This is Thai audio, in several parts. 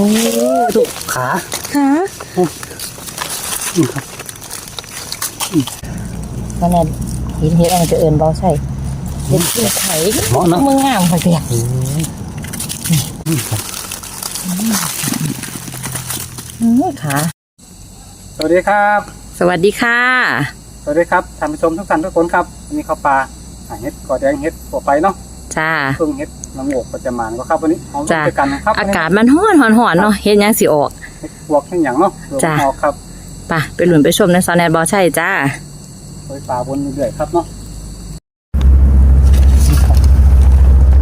โอ้ดูขาขานี่ครับวันนั้นเห็นเห็ดอะไรจะเอินเบาใช่เห็ดกินไข่เหมาะเนาะมึงงามค่ะเดียโอ้ยนี่ครับขาสวัสดีครับ สวัสดีค่ะ สวัสดีครับท่านผู้ชมทุกท่านทุกคนครับวันนี้เข้าปลาหาเห็ดกอแดงเห็ดตัวไปเนาะจ้าเพิ่งเห็ด ละโงกประจำมานก็ครับวันนี้เอาจ้ะด้วยกันนะครับอากาศมันร้อนหอนหอนๆเนาะเห็ดหยังสิออกเห็ดบวกแค่อย่างเนาะรวมจ้ะออกครับไป่ะไปหลุนไปชมในซอนแนทบอใช่จ้าโดยปลาบนเรื่อยๆครับเนาะ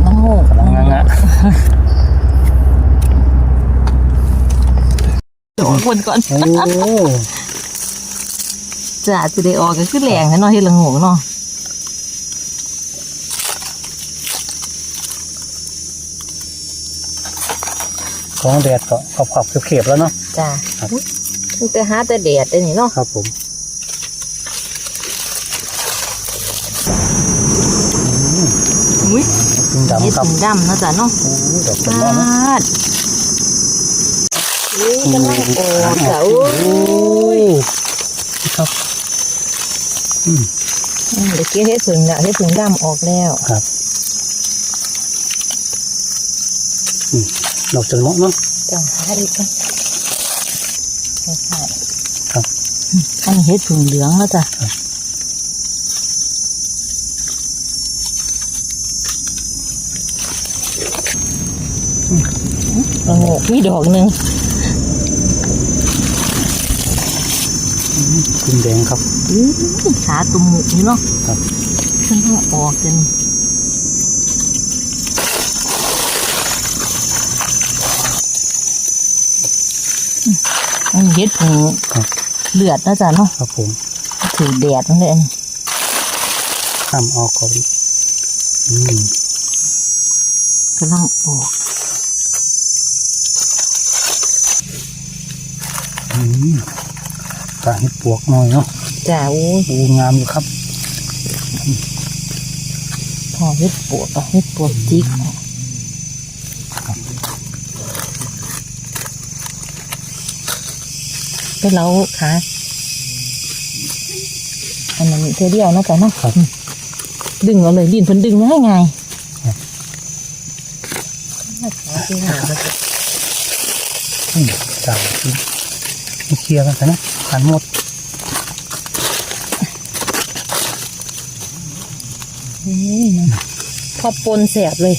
น้องโง่กำลังงะงะโดดคนก่อนโอ้จ้าจะได้ออกก็คือแรงนะเนาะเห็ดละโง่เนาะ ของแดดก็ขอบขอบๆเขียบๆแล้วเนาะ จ้าครับ มันแต่หาแต่แดดได้นี่เนาะครับผมอุ้ยพึ่งเห็ดดำครับถุงดำนะจ้าเนาะโอ้ยดอกเป็นปาหม้อเนาะ ดอุ้ยกำลังโอ้จ้าโอ้อุ้ยยครับอืมเดี๋ยวเกี้เฮ็ดถึงแล้วเฮ็ดถึงดำออกแล้วครับอืม ดอกจนเหมาะเนาะจังหาอีกกันใช่ใช่ครับอันนี้เฮ็ดถึงเหลืองแล้วจ้ะครับละโงกมีดอกหนึ่งพึ่งแดงครับอื้อขาตุ่มหมุกนี่เนาะครับฉันต้องออกกัน อันนี้เฮ็ดถึงครับ เลือดนะจ๊ะเนาะครับผมถือแดดนั่นเลยอันนี้ห้ามออกก่อนอืมกำลังออกอืมตาเห็ดปวกหน่อยเนาะจ้าอู้ยโอ้งามอยู่ครับ พอเฮ็ดปวดอะเฮ็ดปวดจิกไปเล้าขาอันนั้นเธอเดียวเนาะจ๊ะเนาะครับอืมดึงเอาเลยดินเพิ่นดึงง่ายง่ายครับขาที่หามาจ้ะอืมจ่ายไม่เคลียร์กันนะขันหมดนี่นะพอปนแสบเลย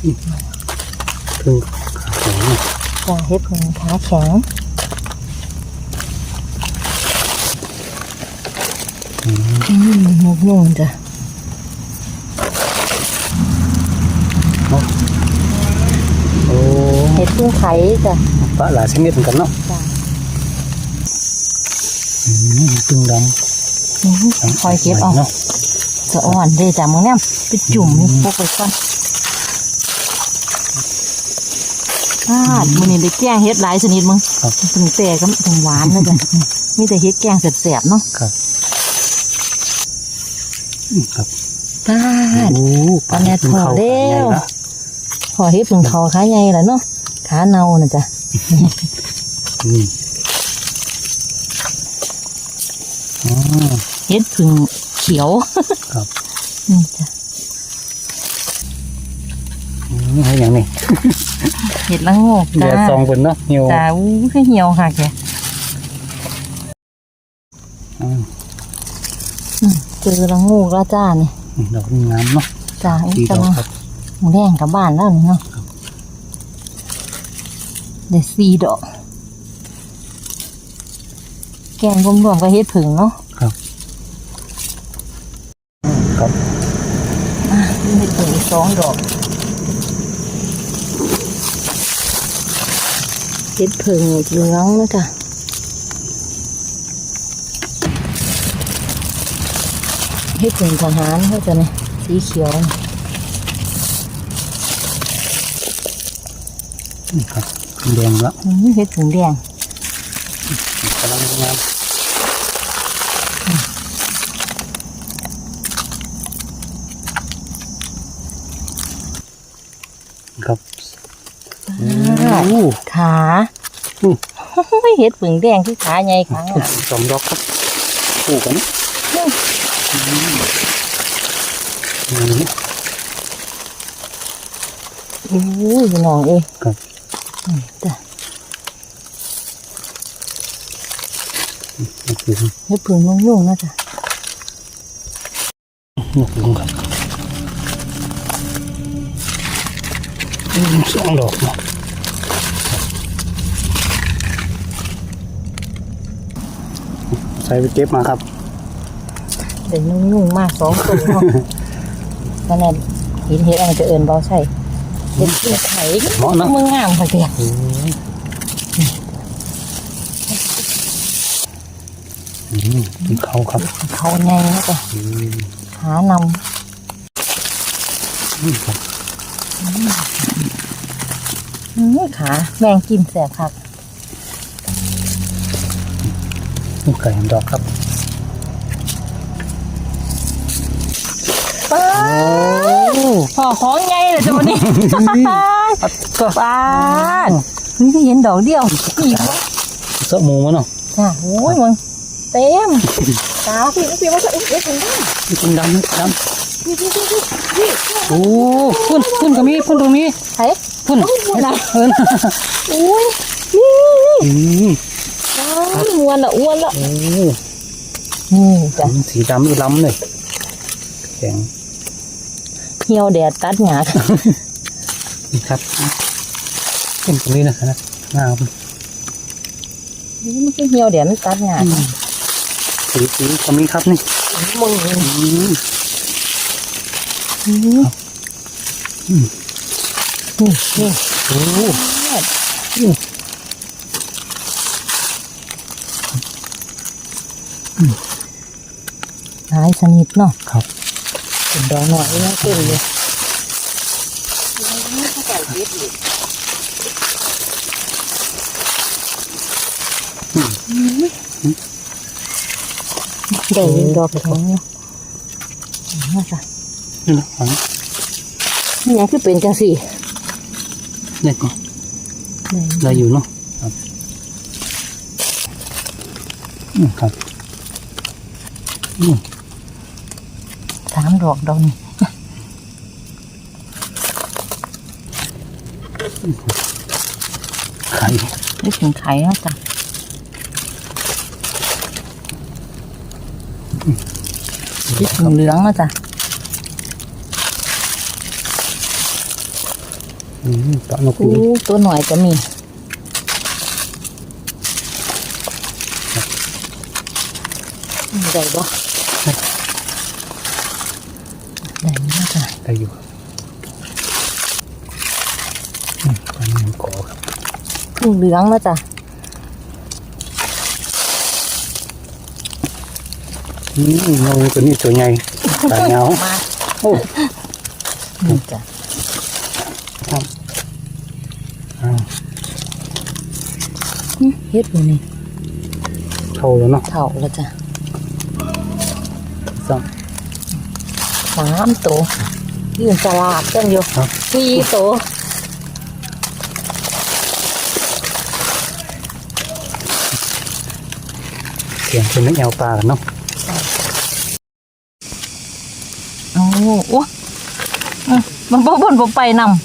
พึ่งขาแข็งเนี่ยจ้าเฮ็ดเพิ่นขาแข็งอืมอืมงกงงจ้ะโอ้เฮ็ดพึ่งไข่จ้ะปลาหลายชนิดเหมือนกันเนาะจ้ะอืมพึ่งดอืมำคอยเก็บเอาเนาะสะอ่อนเด้จ้ะมึงเนี่ยไปจุ่มนี่พวกไปก่อน พลาดมื้อนี้ได้แกงเฮ็ดหลายชนิดมึงครับถึงแต่ก็ถึงหวานนะจ้ะมีแต่เฮ็ดแกงแสบๆเนาะครับอืมครับพลาดโอ้ปลาแนทพึ่งเข้าพอแล้วขาใหญ่ละพอเฮ็ดถึงเขาขาใหญ่แล้วเนาะขาเน่าน่ะจ้ะอืมอ๋อเฮ็ดถึงเขียวครับนี่จ้ะ อืมให้อย่างนี้เฮ็ดละโงกเดี๋จ้ายวซองบนเนาะเหี่ยวจ้าอู้คือเหี่ยวค่ะแกอืมอืมเจอละโงกแล้วจ้านี่ดอกงามเนาะจ้าอู้ดีดกำอกลังครับหมูแดงกลับบ้านแล้วนี่เนาะเดี๋ยวสี่ดอก แกงรวมๆก็เฮ็ดผึ่งเนาะครับครับอะนี่เฮ็ดผึ่งอีกสองดอก ฮ็ดผึ่งเหลืองนะจ้ะเฮ็ดผึ่งทหารเขาจะเนี่ยสีเขียวนี่นี่ครับแดงละอืมเฮ็ดผึ่งแดงกำลังงาม ครับ อ้าว โอ้ ขาอืมไม่เห็ดผึ่งแดงที่ขาใหญ่ขาสองดอกครับคู่กันอืมโอ้ยพี่น้องเอ้ยครับอืมจ้ะนี่คือเห็ดผึ่งยุ่งๆนะจ๊ะนกยุงครับอืมสองดอกเนาะ ใส่ไปเก็บมาครับ เดี๋ยวยุ่งๆมากสองตัวเนาะนั่นแหละเห็นเห็ดอะไรจะเอินเบาใช่เห็ดกินไข่เหมาะเนาะมึงงามพอดีโอ้ยอืมกินเขาครับเขาใหญ่นะจ๊ะอืมขานำอืมครับอืมขาแมงกินแสบครั บนี่ไก่ดอกครับป้าโอ้พอของใหญ่เลยจ้ะวันนี้อัดก็ป้าดนี่ก็เห็นดอกเดียวอีกวะเสะหมูมันเนาะจ้ะโอ้ยมึงเต็มตาพี่พี่ว่าจะเอ๊ะเอ๊ะถึงได้นี่กินดำนะดพี่พี่พี่พี่พี่ำโอ้พุ่นพุ่นก็มีพุ่นตรงนี้ใช่พุ่นพุ่นนะเออโอ้ยนี่ อืมอ้าวอ้วนละอ้วนละโอ้นี่จ้ะสีดำอีล้ำเลยแข็งเหี่ยวแดดตัดหยานี่ครับเป็นตรงนี้นะครับงามนี่มันคือเหี่ยวแดดมันตัดหยาสีสีตรงนี้ครับนี่มึงอืมอืมอืมนี่นี่โอ้ หายสนิทเนาะครับเป็นดอกหน่อยยังเต็มเลยเดี๋ยวดอกทองเนาะน่าจะนี่นะฝังนี่ยังคือเป็นจังสี่เนี่ยก็ได้อยู่เนาะครับอืมครับอืม สามดอกดอกนี่ไข่นี่ถึงไข่แล้วจ้ะนี่ถึงเหลืองแล้วจ้ะอืมตะนกอู้ยูงตัวหน่อยจะมีได้บ่ ได้แล้วจ้ะได้อยู่ครับอืมตอนนี้มันขอครับถึงเหลืองแล้วจ้ะอืมงูตัวนี้ตัวใหญ่ตาเงามาโอ้นี่จ้ะครับอ้าวอืมเฮ็ดอยู่นี่เท่าแล้วเนาะเท่าแล้วจ้ะ สองสามตัวยืนสลาดกันอยู่ครับสี่ตัวเสียงเป็นนักแอวปลากันเนาะโอ้โหอืมมันบ่บนบ่ไปนำ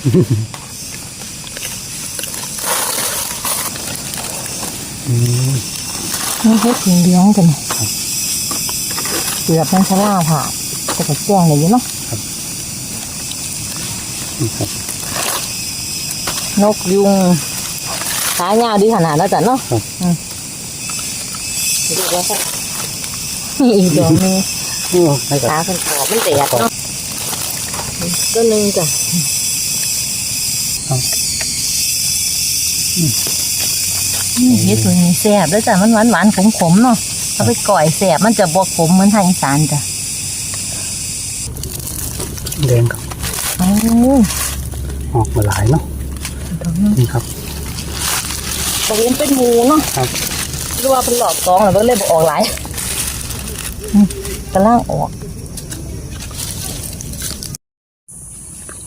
อืมนี่เฮ็ดถึงเหลืองกันนี่ เกือบมันชะล่าผ่าจะกระแจ้งเลยอยู่เนาะนี่ครับนกยุงขายาวดีขนาดนั้นจ้ะเนาะครับอืมเรียกว่าค่ะนี่อีกดอกหนึงโอ้ให้กับขาเป็นขอบมันแดดเนาะตัวหนึ่งจ้ะนี่เฮ็ดตัวนี้แซ่บแล้วจ้ะมันหวานหวานขมขมๆเนาะ เอาไปก่อยแซ่บมันจะบวขมเหมือนทางอีสานจ้ะแดงครับโอ้ออกมาหลายเนาะดอกนี้นี่ครับตรงนี้เป็นหมูเนาะครับหรือว่าเป็นหลอดกองหรือว่าเลยบอกออกหลายอืมกำลังออก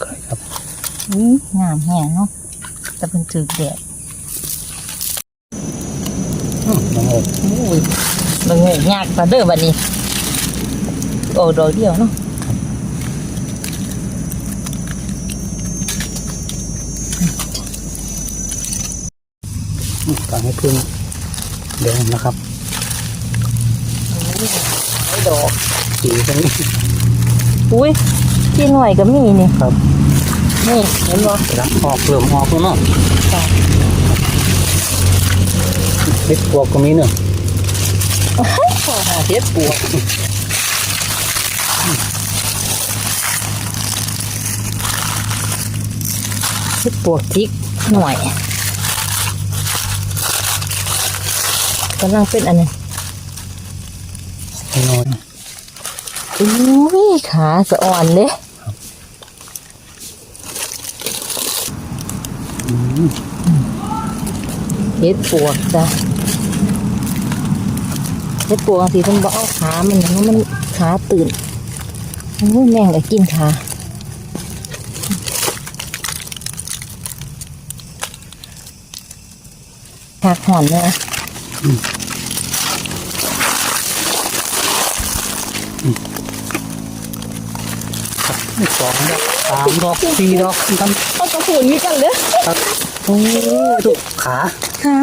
ไข่ครับนี่งามแห้งเนาะแต่เป็นถือแดดอืมน้องโอ๊ตอุ้ย มันเงยยากกว่าเด้อบัดนี้ โอ้ดอกเดียวเนาะอืมการให้พึ่งแดงนะครับไอ้ดอกสีตรงนี้อุ้ยที่หน่อยก็มีนี่ครับ นี่เห็นบ่กำลังออกเริ่มออกแล้วเนาะจ้ะเห็ดปวกก็มีเนอะ ข้อหาเฮ็ดปวกเฮ็ดปวกจิกหน่อยกำลังเป็นอันนี้น้อยอุ้ยขาสะอ่อนเลยอืมเฮ็ดปวกจ้ะ เฮ็ดปวกสิเพิ่นบ่เอาขา มันนะมันขาตื่นโอ้ยแม่งก็กินขาขาหอนเลยนะสองดอกสามดอกสี่ดอกทำเอากระปูนมีกันเลยครับโอ้ยดูขา ขา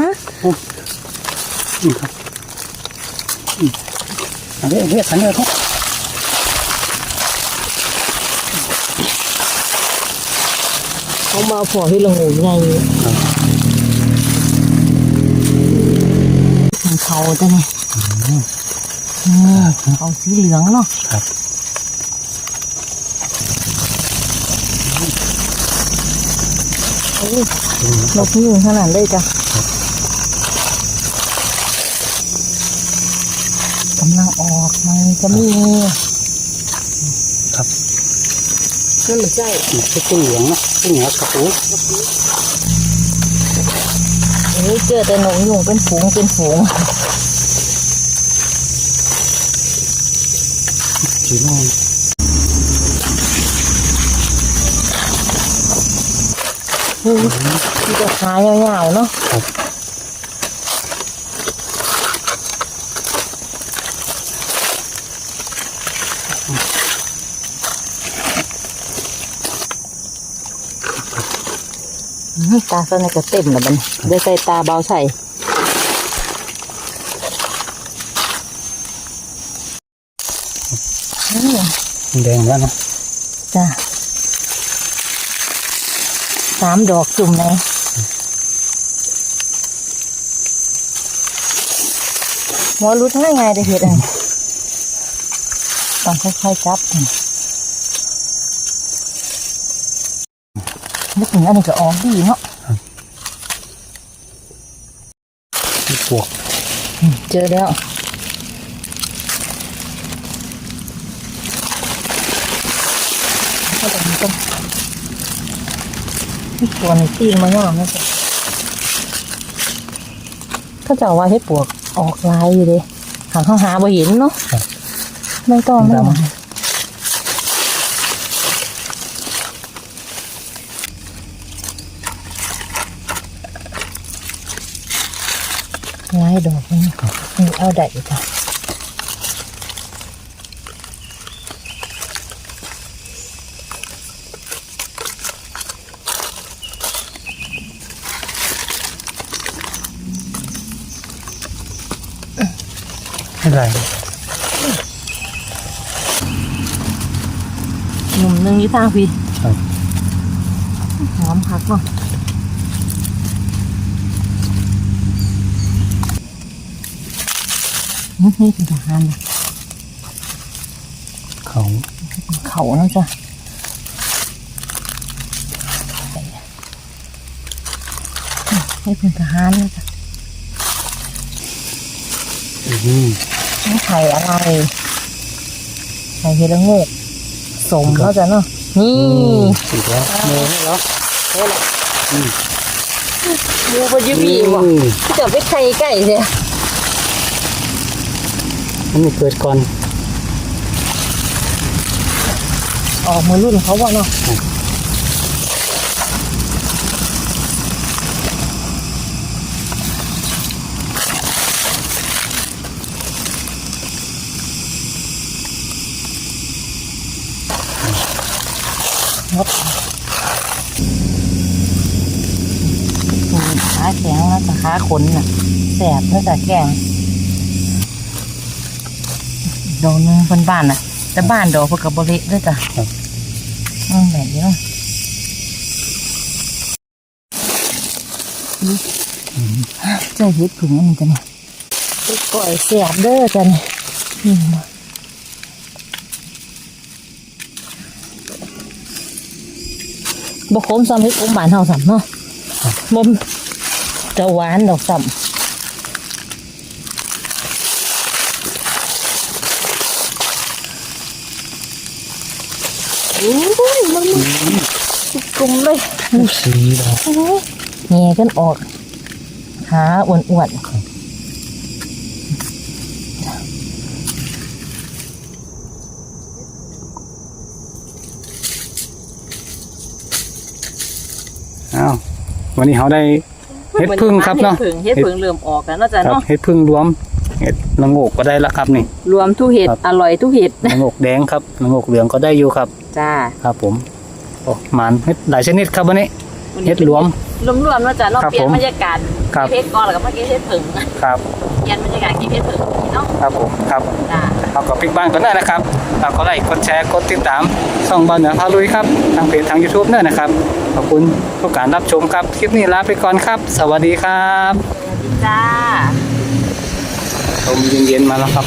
อืมครับ อันนี้อันนี้ขันเลยครับเขามาพอให้ลงหนูไงของเขาจ้ะเนี่ยนี่เขาสีเหลืองเนาะครับโอ้ยนกยูงขนาดเลยจ้ะกำลังออ กมันก็มีครับนั่นไม่ใช่นี่คือกุ้งเหลืองเนาะกุ้งเหลืองกระปูโอ้ยเจอแต่นกยูงเป็นฝูงเป็นฝูงสีน้อยโอ้ยมีแต่ขายาวๆเนาะ ครับ อื้อ ตาสนก็เต็มแล้วบัดนได้ใส่ตาเบาใส่อื้อแดงแล้วเนาะจ้ะสามดอกจุ่มเลยหัวรุดง่ายไงได้เห็ดอันต้องค่อยๆจับ นึกถึงอันนี้ก็ออกดีเนาะมีปวกเจอแล้วก็แต่มันต้องนี่ตัวนี้ตีนมาย่างนะจ๊ะเขาจะเอาไว้ให้ปวกออกลายอยู่เลยหาเขาหาบ่เห็นเนาะไม่ต้องไม่ต้อง ลายดอกนี่นี่เอาได้จ้ะไม่ไรหนุ่มหนึงอยู่ทางพี่ครับหอมผักเนาะอื้อ นี่เป็นทหารนะเขาเขานะจ๊ะนี่เป็นทหารนะจ๊ะอืมนี่ไข่อะไรไข่เฮดละโงกสมแล้วจ้ะเนาะนี่สีแล้วเนื้อแล้วมูปยุบีว่ะที่จะไปไข่ไก่เนี่ย มันม่เกิดก่อน ออกมารุ่นเขาว่าเนาะครับขาแข็งแล้วจะขาขนน่ะแสบแล้วจะแกง ดอกหนึงบนบ้านน่ะ แต่บ้านดอกเพื่อกระบเละด้วยจ้ะครับ อืมแบบเดียวเจ้าเห็ดผึ่งอันนี้จ้ะเนี่ยเฮ็ดก่อยแสบเด้อจ้ะเนี่ยนี่มาบกคมซ้ำเฮ็ดอมบานเฮาซ้ำเนาะบ่มจะหวานดอกซ้ำ อ้ยมันมันกลุ่มเลยสีดอกแง่กันออกขาอ้วนๆอ้าววันนี้เขาได้เห็ดพึ่งครับเนาะเห็ดพึ่งเห็ดพึ่งเริ่มออกแล้วเนาะจ๊ะครับเนาะเห็ดพึ่งรวม เห็ดละโงกก็ได้ละครับนี่ รวมทุกเห็ด ครับ อร่อยทุกเห็ด ละโงกแดงครับละโงกเหลืองก็ได้อยู่ครับ จ้าครับผมโอ้หมานเห็ดหลายชนิดครับวันนี้เห็ดรวม รวมรวมๆเนาะจ๊ะเนาะครับเปลี่ยนผมบรรยากาศครับ กินเห็ดก่อนแล้วก็มากินเห็ดพึ่งครับเปลี่ยนบรรยากาศกินเห็ดพึ่งเนาะครับผมครับจ้า เอากับปิกบ้านก็ได้นะครับฝากกดไลค์กดแชร์กดติดตามช่องบ้านเหนือพาลุยครับทางเพจทาง YouTube เนี่ยนะครับขอบคุณทุกการรับชมครับคลิปนี้ลาไปก่อนครับ สวัสดีครับ จ้าล มเย็นๆมาแล้วครับ